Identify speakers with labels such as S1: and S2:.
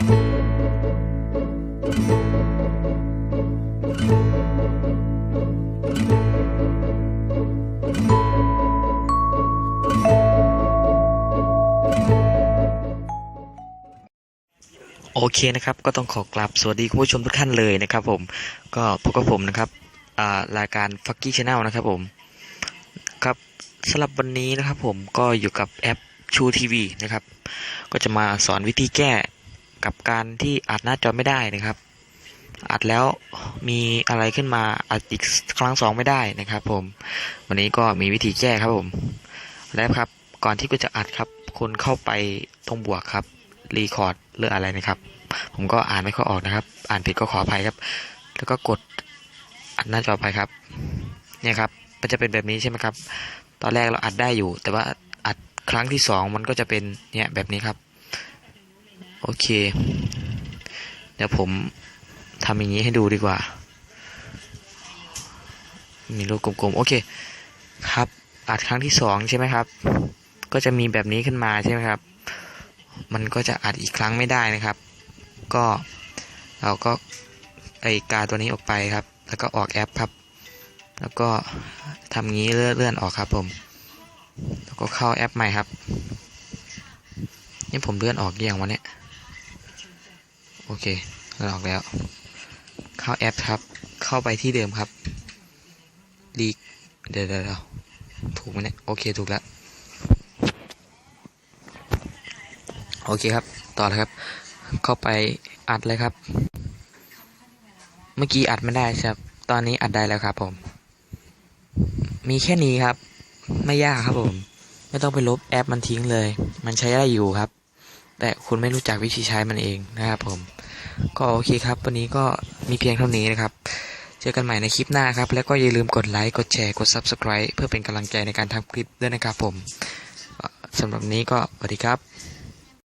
S1: โอเคนะครับ ก็ต้องขอกราบสวัสดีคุณผู้ชมทุกท่านเลยนะครับผม ก็พบกับผมนะครับรายการ f u c k y Channel นะครับผม ครับสำหรับวันนี้นะครับผมก็อยู่กับแอปชูทีวีนะครับ ก็จะมาสอนวิธีแก้ กับการที่อัดหน้าจอไม่ได้นะครับ อัดแล้วมีอะไรขึ้นมาอัดอีกครั้งสองไม่ได้นะครับผม วันนี้ก็มีวิธีแก้ครับผม และครับก่อนที่กูจะอัดครับคุณเข้าไปตรงบวกครับรีคอร์ดหรืออะไรนะครับ ผมก็อ่านไม่ค่อยออกนะครับ อ่านผิดก็ขออภัยครับ แล้วก็กดอัดหน้าจอไปครับ เนี่ยครับ มันจะเป็นแบบนี้ใช่ไหมครับ ตอนแรกเราอัดได้อยู่ แต่ว่าอัดครั้งที่สองมันก็จะเป็นเนี่ยแบบนี้ครับ โอเค เดี๋ยวผมทำอย่างนี้ให้ดูดีกว่า มีรูปกลมๆ โอเค ครับ อัดครั้งที่สองใช่ไหมครับ ก็จะมีแบบนี้ขึ้นมาใช่ไหมครับ มันก็จะอัดอีกครั้งไม่ได้นะครับ ก็เราก็ไอกาตัวนี้ออกไปครับ แล้วก็ออกแอปครับ แล้วก็ทำงี้เลื่อนเลื่ออกครับผม แล้วก็เข้าแอปใหม่ครับ นี่ผมเลื่อนออกอย่างวันเนี้ย โอเคลออกแล้ว เข้าแอปครับ เข้าไปที่เดิมครับรีเดี๋ยวเดี๋ยวเดี๋ยวถูกไหมเนี่ย โอเคถูกแล้ว โอเคครับ ต่อเลยครับ เข้าไปอัดเลยครับ เมื่อกี้อัดไม่ได้ครับ ตอนนี้อัดได้แล้วครับผม มีแค่นี้ครับ ไม่ยากครับผม ไม่ต้องไปลบแอปมันทิ้งเลย มันใช้ได้อยู่ครับ แต่คุณไม่รู้จักวิธีใช้มันเองนะครับผม ก็โอเคครับ วันนี้ก็มีเพียงเท่านี้นะครับ เจอกันใหม่ในคลิปหน้าครับ แล้วก็อย่าลืมกดไลค์กดแชร์กด Subscribe เพื่อเป็นกำลังใจในการทำคลิปด้วยนะครับผมสำหรับนี้ก็สวัสดีครับ